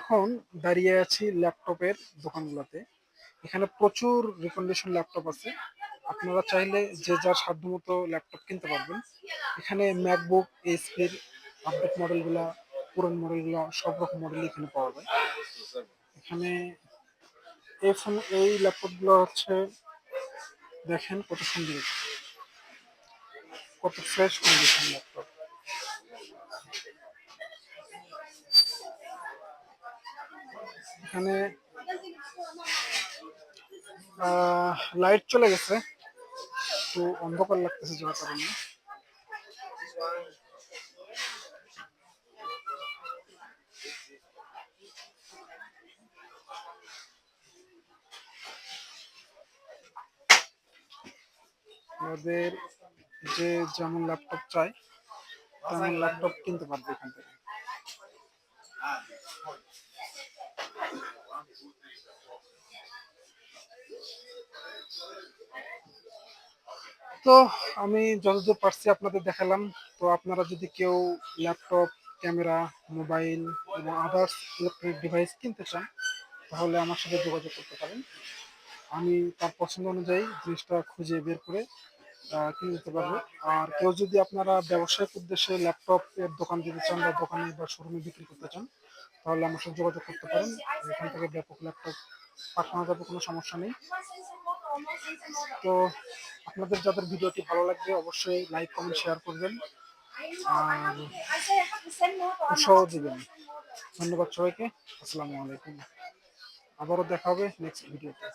এখন দাঁড়িয়ে আছি ল্যাপটপের দোকানগুলোতে। এখানে প্রচুর রিকন্ডিশন ল্যাপটপ আছে। আপনারা চাইলে যে যার সাধ্যমতো ল্যাপটপ কিনতে পারবেন। এখানে ম্যাকবুক এইচপির আপডেট মডেলগুলো পুরান মডেলগুলো সব রকম মডেল এখানে পাওয়া যায়। এখানে এই ফোন এই ল্যাপটপগুলো হচ্ছে, দেখেন কত সুন্দর। কত ফ্রেশ কন্ডিশন ল্যাপটপ। এখানে লাইট চলে গেছে। একটু অন্ধকার লাগতেছে যাওয়ার কারণে। যে যেমন ল্যাপটপ চাই, তেমন ল্যাপটপ কিনতে পারবে এখান থেকে। তো আমি যতদূর পারছি আপনাদের দেখালাম। তো আপনারা যদি কেউ ল্যাপটপ, ক্যামেরা, মোবাইল এবং আদার্স ইলেকট্রনিক ডিভাইস কিনতে চান, তাহলে আমার সাথে যোগাযোগ করতে পারেন। আমি তার পছন্দ অনুযায়ী জিনিসটা খুঁজে বের করে কিনে দিতে পারব। আর কেউ যদি আপনারা ব্যবসায়িক উদ্দেশ্যে ল্যাপটপ এর দোকান দিতে চান বা দোকানে বা শোরুমে বিক্রি করতে চান, তাহলে আমার সাথে যোগাযোগ করতে পারেন। এখান থেকে ব্যাপক ল্যাপটপ পাঠানো যাবে, কোনো সমস্যা নেই। তো আপনাদের যাদের ভিডিওটি ভালো লাগবে, অবশ্যই লাইক কমেন্ট শেয়ার করবেন। আর উৎসাহ দিবেন। ধন্যবাদ সবাইকে। আসসালামু আলাইকুম। আবারও দেখা হবে নেক্সট ভিডিওতে